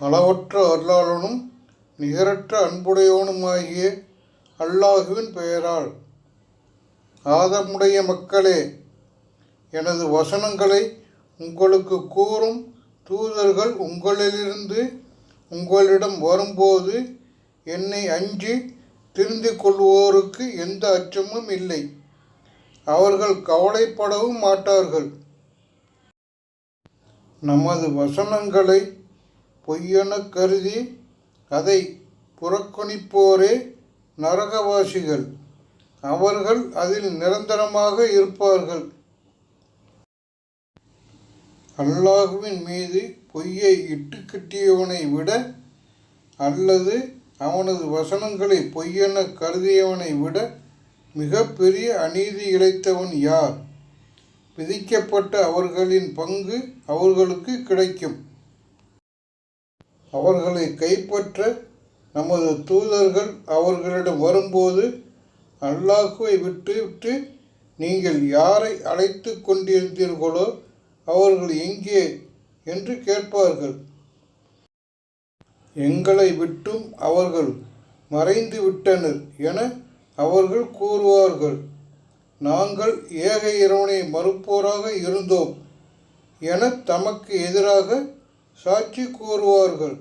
அளவற்ற அருளாளனும் நிகரற்ற அன்புடையவனுமாகிய அல்லாஹுவின் பெயரால் ஆதமுடைய மக்களே எனது வசனங்களை உங்களுக்கு கூறும் தூதர்கள் உங்களிலிருந்து உங்களிடம் வரும்போது என்னை அஞ்சி திரிந்து கொள்வோருக்கு எந்த அச்சமும் இல்லை. அவர்கள் கவலைப்படவும் மாட்டார்கள். நமது வசனங்களை பொய்யெனக் கருதி அதை புறக்கணிப்போரே நரகவாசிகள். அவர்கள் அதில் நிரந்தரமாக இருப்பார்கள். அல்லாஹுவின் மீது பொய்யை இட்டுக்கட்டியவனை விட அல்லது அவனது வசனங்களை பொய்யென கருதியவனை விட மிகப்பெரிய அநீதி இழைத்தவன் யார்? விதிக்கப்பட்ட அவர்களின் பங்கு அவர்களுக்கு கிடைக்கும். அவர்களை கைப்பற்ற நமது தூதர்கள் அவர்களிடம் வரும்போது அல்லாஹுவை விட்டுவிட்டு நீங்கள் யாரை அழைத்து கொண்டிருந்தீர்களோ அவர்கள் எங்கே என்று கேட்பார்கள். எங்களை விட்டும் அவர்கள் மறைந்து விட்டனர் என அவர்கள் கூறுவார்கள். நாங்கள் ஏக இறைவனை மறுப்போராக இருந்தோம் என தமக்கு எதிராக சாட்சி கூறுவார்கள்.